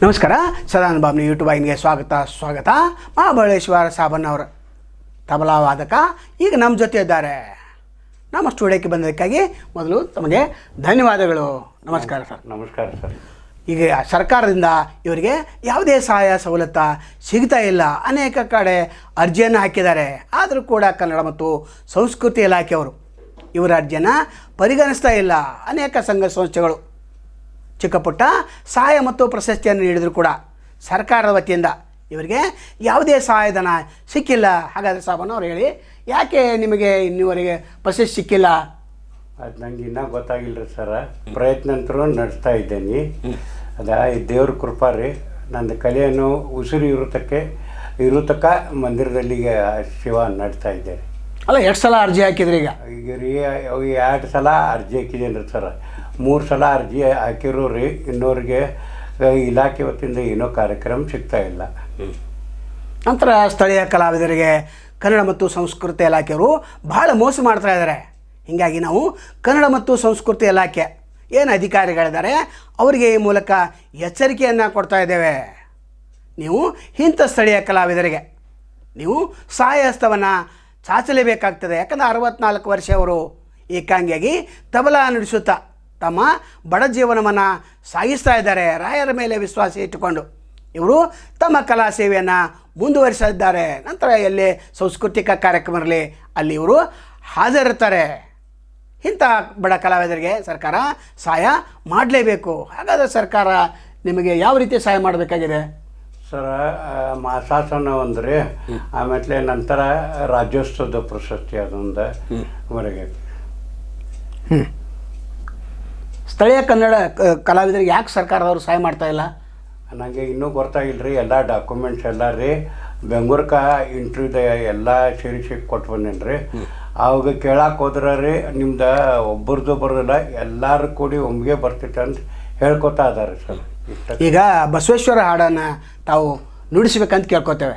ನಮಸ್ಕಾರ. ಸದಾನಂದ ಬಾಬ್ನಿ ಯೂಟ್ಯೂಬ್ ವಾಹಿನಿಗೆ ಸ್ವಾಗತ ಸ್ವಾಗತ. ಮಹಾಬಳೇಶ್ವರ ಸಾಬನ್ ಅವರ ತಬಲಾ ವಾದಕ ಈಗ ನಮ್ಮ ಜೊತೆ ಇದ್ದಾರೆ. ನಮ್ಮ ಸ್ಟುಡಿಯೋಕ್ಕೆ ಬಂದದಕ್ಕಾಗಿ ಮೊದಲು ತಮಗೆ ಧನ್ಯವಾದಗಳು. ನಮಸ್ಕಾರ ಸರ್. ನಮಸ್ಕಾರ ಸರ್. ಈಗ ಸರ್ಕಾರದಿಂದ ಇವರಿಗೆ ಯಾವುದೇ ಸಹಾಯ ಸವಲತ್ತು ಸಿಗ್ತಾ ಇಲ್ಲ. ಅನೇಕ ಕಡೆ ಅರ್ಜಿಯನ್ನು ಹಾಕಿದ್ದಾರೆ. ಆದರೂ ಕೂಡ ಕನ್ನಡ ಮತ್ತು ಸಂಸ್ಕೃತಿ ಇಲಾಖೆಯವರು ಇವರ ಅರ್ಜಿಯನ್ನು ಪರಿಗಣಿಸ್ತಾ ಇಲ್ಲ. ಅನೇಕ ಸಂಘ ಸಂಸ್ಥೆಗಳು ಚಿಕ್ಕ ಪುಟ್ಟ ಸಹಾಯ ಮತ್ತು ಪ್ರಶಸ್ತಿಯನ್ನು ನೀಡಿದರೂ ಕೂಡ ಸರ್ಕಾರದ ವತಿಯಿಂದ. ಇವರಿಗೆ ಯಾವುದೇ ಸಹಾಯಧನ ಸಿಕ್ಕಿಲ್ಲ. ಹಾಗಾದರೆ ಸಾಬನ್ನು ಅವ್ರು ಹೇಳಿ ಯಾಕೆ ನಿಮಗೆ ಇನ್ನೂವರೆಗೆ ಪ್ರಶಸ್ತಿ ಸಿಕ್ಕಿಲ್ಲ? ಅದು ನಂಗೆ ಇನ್ನೂ ಗೊತ್ತಾಗಿಲ್ಲ ರೀ ಸರ. ಪ್ರಯತ್ನ ಅಂತರೂ ನಡೆಸ್ತಾ ಇದ್ದೇನೆ. ಅದ ಈ ದೇವ್ರ ಕೃಪಾ ರೀ. ನಂದು ಕಲೆಯನ್ನು ಉಸಿರು ಇರುತ್ತಕ್ಕೆ ಇರುತಕ್ಕ ಮಂದಿರದಲ್ಲಿ ಈಗ ಶಿವ ನಡೆಸ್ತಾ ಇದ್ದೇನೆ ಅಲ್ಲ ಎಷ್ಟು ಸಲ ಅರ್ಜಿ ಹಾಕಿದ್ರಿ ಈಗ? ಈಗ ರೀ ಎರಡು ಸಲ ಅರ್ಜಿ ಹಾಕಿದ್ದೇನೆ ರೀ ಸರ. ಮೂರು ಸಲ ಅರ್ಜಿ ಹಾಕಿರೋ ರೀ ಇನ್ನೋರಿಗೆ ಇಲಾಖೆ ವತಿಯಿಂದ ಏನೋ ಕಾರ್ಯಕ್ರಮ ಸಿಗ್ತಾ ಇಲ್ಲ. ನಂತರ ಸ್ಥಳೀಯ ಕಲಾವಿದರಿಗೆ ಕನ್ನಡ ಮತ್ತು ಸಂಸ್ಕೃತಿ ಇಲಾಖೆಯವರು ಭಾಳ ಮೋಸ ಮಾಡ್ತಾ ಇದ್ದಾರೆ. ಹೀಗಾಗಿ ನಾವು ಕನ್ನಡ ಮತ್ತು ಸಂಸ್ಕೃತಿ ಇಲಾಖೆ ಏನು ಅಧಿಕಾರಿಗಳಿದ್ದಾರೆ ಅವರಿಗೆ ಈ ಮೂಲಕ ಎಚ್ಚರಿಕೆಯನ್ನು ಕೊಡ್ತಾ ಇದ್ದೇವೆ. ನೀವು ಇಂಥ ಸ್ಥಳೀಯ ಕಲಾವಿದರಿಗೆ ನೀವು ಸಹಾಯಹಸ್ತವನ್ನು ಚಾಚಲೇಬೇಕಾಗ್ತದೆ. ಯಾಕಂದರೆ ಅರವತ್ನಾಲ್ಕು ವರ್ಷ ಅವರು ಏಕಾಂಗಿಯಾಗಿ ತಬಲಾ ನುಡಿಸುತ್ತಾ ತಮ್ಮ ಬಡ ಜೀವನವನ್ನು ಸಾಗಿಸ್ತಾ ಇದ್ದಾರೆ. ರಾಯರ ಮೇಲೆ ವಿಶ್ವಾಸ ಇಟ್ಟುಕೊಂಡು ಇವರು ತಮ್ಮ ಕಲಾ ಸೇವೆಯನ್ನು ಮುಂದುವರಿಸಿದ್ದಾರೆ ನಂತರ ಎಲ್ಲಿ ಸಾಂಸ್ಕೃತಿಕ ಕಾರ್ಯಕ್ರಮ ಇರಲಿ ಅಲ್ಲಿ ಇವರು ಹಾಜರಿರ್ತಾರೆ. ಇಂಥ ಬಡ ಕಲಾವಿದರಿಗೆ ಸರ್ಕಾರ ಸಹಾಯ ಮಾಡಲೇಬೇಕು. ಹಾಗಾದರೆ ಸರ್ಕಾರ ನಿಮಗೆ ಯಾವ ರೀತಿ ಸಹಾಯ ಮಾಡಬೇಕಾಗಿದೆ? ಸರ ಮಾಸಾಸನ ಅಂದರೆ ಆಮೇಲೆ ನಂತರ ರಾಜ್ಯೋತ್ಸವದ ಪ್ರಶಸ್ತಿ ಅದೊಂದು ಹೊರಗೆ ಸ್ಥಳೀಯ ಕನ್ನಡ ಕಲಾವಿದರಿಗೆ ಯಾಕೆ ಸರ್ಕಾರದವರು ಸಹಾಯ ಮಾಡ್ತಾ ಇಲ್ಲ? ನನಗೆ ಇನ್ನೂ ಗೊತ್ತಾಗಿಲ್ಲ ರೀ ಎಲ್ಲ ಡಾಕ್ಯುಮೆಂಟ್ಸ್ ಎಲ್ಲ ರೀ. ಬೆಂಗ್ಳೂರ್ಕ ಇಂಟ್ರ್ಯೂದ ಎಲ್ಲ ಸೇರಿಸಿ ಕೊಟ್ಟು ಬಂದೇನಿ ರೀ ಅವಾಗ ಕೇಳಕ್ಕೆ ಹೋದ್ರೆ ರೀ ನಿಮ್ದು ಒಬ್ಬರದ್ದು ಬರೋದಿಲ್ಲ ಎಲ್ಲರೂ ಕೂಡಿ ಒಮ್ಮಿಗೆ ಬರ್ತೈತೆ ಅಂತ ಹೇಳ್ಕೊತಾ ಇದ್ದಾರೆ ಸರ್. ಈಗ ಬಸವೇಶ್ವರ ಹಾಡನ್ನು ತಾವು ನುಡಿಸ್ಬೇಕಂತ ಕೇಳ್ಕೊತೇವೆ.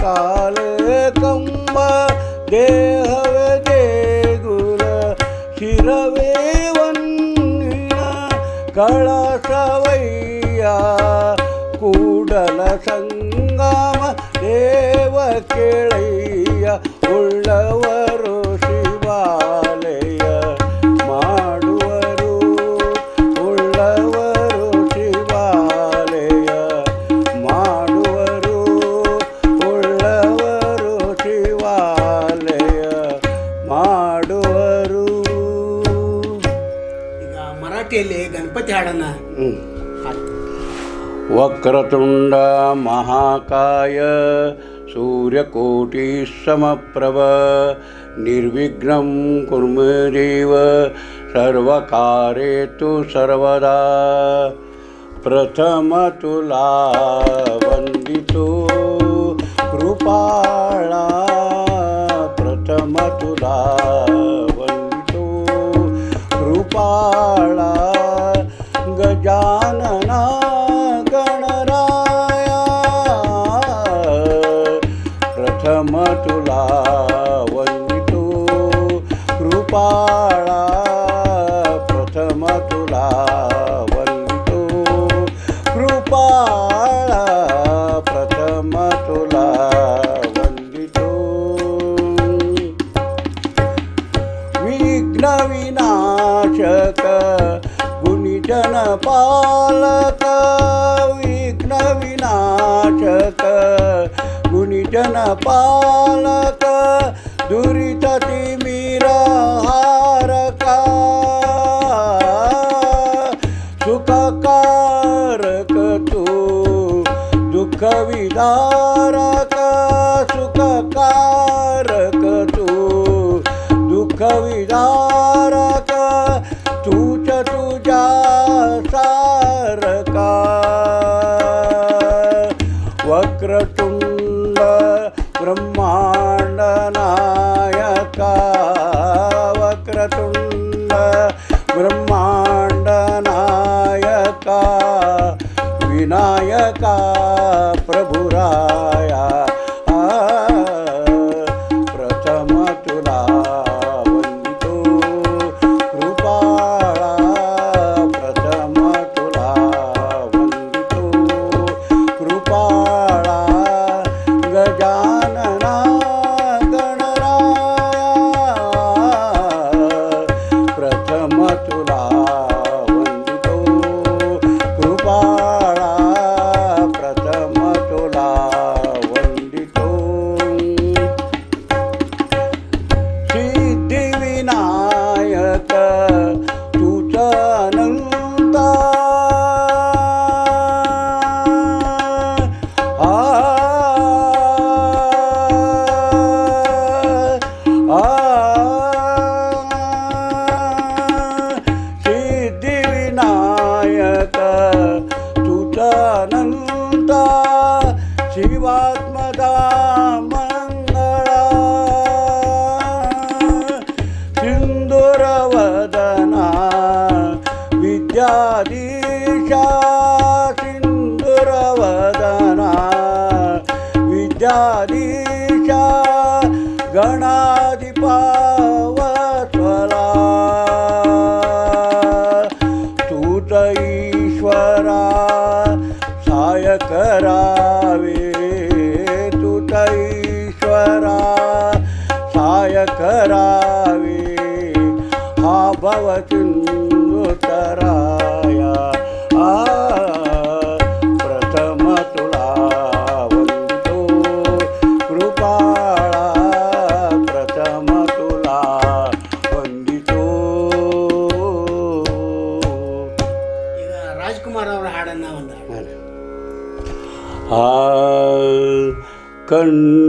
ಕಾಲೇ ಕಂಬ ದೇಹವೇ ದೇಗುಲ ಶಿರವೇ ವನ್ನಿನ ಕಳಸವಯ್ಯ ಕೂಡಲ ಸಂಗಮ ದೇವ ಕೇಳಯ್ಯ ಉಳ್ಳವರು वक्रतुण्ड महाकाय सूर्यकोटिसमप्रभ। निर्विघ्नं कुर्मे देव सर्वकारे तु सर्वदा। प्रथमतुला वन्दितो कृपा पालक दुरितती मीरा हारका सुखकारक तू दुःख विदारक सुखकार ब्रह्माण्डनायका विनायका करावे हा भवचिन्नुतराया आ प्रथम तुला वंदितो कृपाळा प्रथम तुला वंदितो ಈಗ ರಾಜ್ಕುಮಾರ್ ಅವರ ಹಾಡನ್ನ ಒಂದು ಹಾಡು. ಆ ಕಣ್ಣೀರ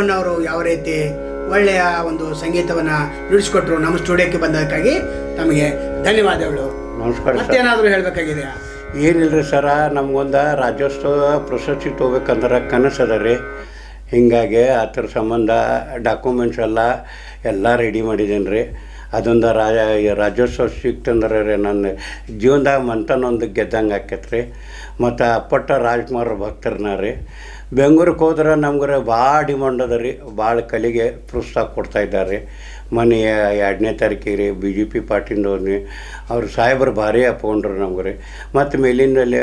ಸಾಬಣ್ಣ ಅವರು ಯಾವ ರೀತಿ ಒಳ್ಳೆಯ ಒಂದು ಸಂಗೀತವನ್ನು ನುಡಿಸ್ಕೊಟ್ರು ನಮ್ಮ ಸ್ಟುಡಿಯೋಕ್ಕೆ ಬಂದಕ್ಕಾಗಿ ತಮಗೆ ಧನ್ಯವಾದಗಳು. ನಮಸ್ಕಾರ ಮತ್ತೇನಾದರೂ ಹೇಳಬೇಕಾಗಿದೆಯಾ? ರೀ ಸರ ನಮಗೊಂದು ರಾಜ್ಯೋತ್ಸವ ಪ್ರಶಸ್ತಿ ತೊಗೋಬೇಕಂದ್ರೆ ಕನಸು ಅದ ರೀ. ಹೀಗಾಗಿ ಅದ್ರ ಸಂಬಂಧ ಡಾಕ್ಯುಮೆಂಟ್ಸ್ ಎಲ್ಲ ಎಲ್ಲ ರೆಡಿ ಮಾಡಿದ್ದೀನಿ ರೀ. ಅದೊಂದು ರಾಜ ರಾಜ್ಯೋತ್ಸವ ಸಿಕ್ತಂದ್ರೆ ರೀ ನನ್ನ ಜೀವನದಾಗ ಮಂತನೊಂದು ಗೆದ್ದಂಗೆ ಆಕೈತೆ ರೀ ಮತ್ತು ಅಪ್ಪಟ್ಟ ರಾಜ್ಕುಮಾರ್ ಭಕ್ತರನ್ನ ರೀ. ಬೆಂಗಳೂರಿಗೆ ಹೋದ್ರೆ ನಮ್ಗೆ ಭಾಳ ಡಿಮಾಂಡ್ ಅದ ರೀ. ಭಾಳ ಕಲೆಗೆ ಪ್ರೋತ್ಸಾಹ ಕೊಡ್ತಾ ಇದ್ದಾರೆ. ರೀ ಮೊನ್ನೆ ಎರಡನೇ ತಾರೀಕಿಗೆ ರೀ ಬಿ ಜೆ ಪಿ ಪಾರ್ಟಿಂದವ್ರಿ ಅವ್ರು ಸಾಹೇಬರು ಭಾರಿ ಅಪ್ಕೊಂಡ್ರು ನಮ್ಗೆ ರೀ ಮತ್ತು ಮೇಲಿಂದಲೇ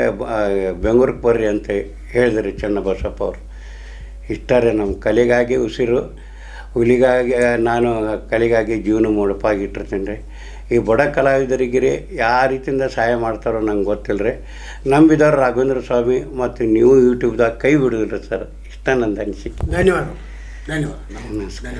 ಬೆಂಗ್ಳೂರಿಗೆ ಬರ್ರಿ ಅಂತ ಹೇಳಿದ್ರಿ ಚನ್ನಬಸಪ್ಪ ಅವರು. ಇಷ್ಟಾರೆ ನಮ್ಮ ಕಲೆಗಾಗಿ ಉಸಿರು, ಹುಲಿಗಾಗಿ, ನಾನು ಕಲೆಗಾಗಿ ಜೀವನ ಮುಡುಪಾಗಿಟ್ಟಿರ್ತೀನಿ ರೀ ಈ ಬಡ ಕಲಾವಿದರಿಗೆ ಯಾವ ರೀತಿಯಿಂದ ಸಹಾಯ ಮಾಡ್ತಾರೋ ನಂಗೆ ಗೊತ್ತಿಲ್ಲ ರೀ ನಂಬಿದವ್ರು ರಾಘವೇಂದ್ರ ಸ್ವಾಮಿ ಮತ್ತು ನೀವು ಯೂಟ್ಯೂಬ್ದಾಗ ಕೈ ಬಿಡಿದ್ರಿ ಸರ್. ಇಷ್ಟ ನಂದು ಅನಿಸಿಕೆ. ಧನ್ಯವಾದ ಧನ್ಯವಾದ ನಮಸ್ಕಾರ.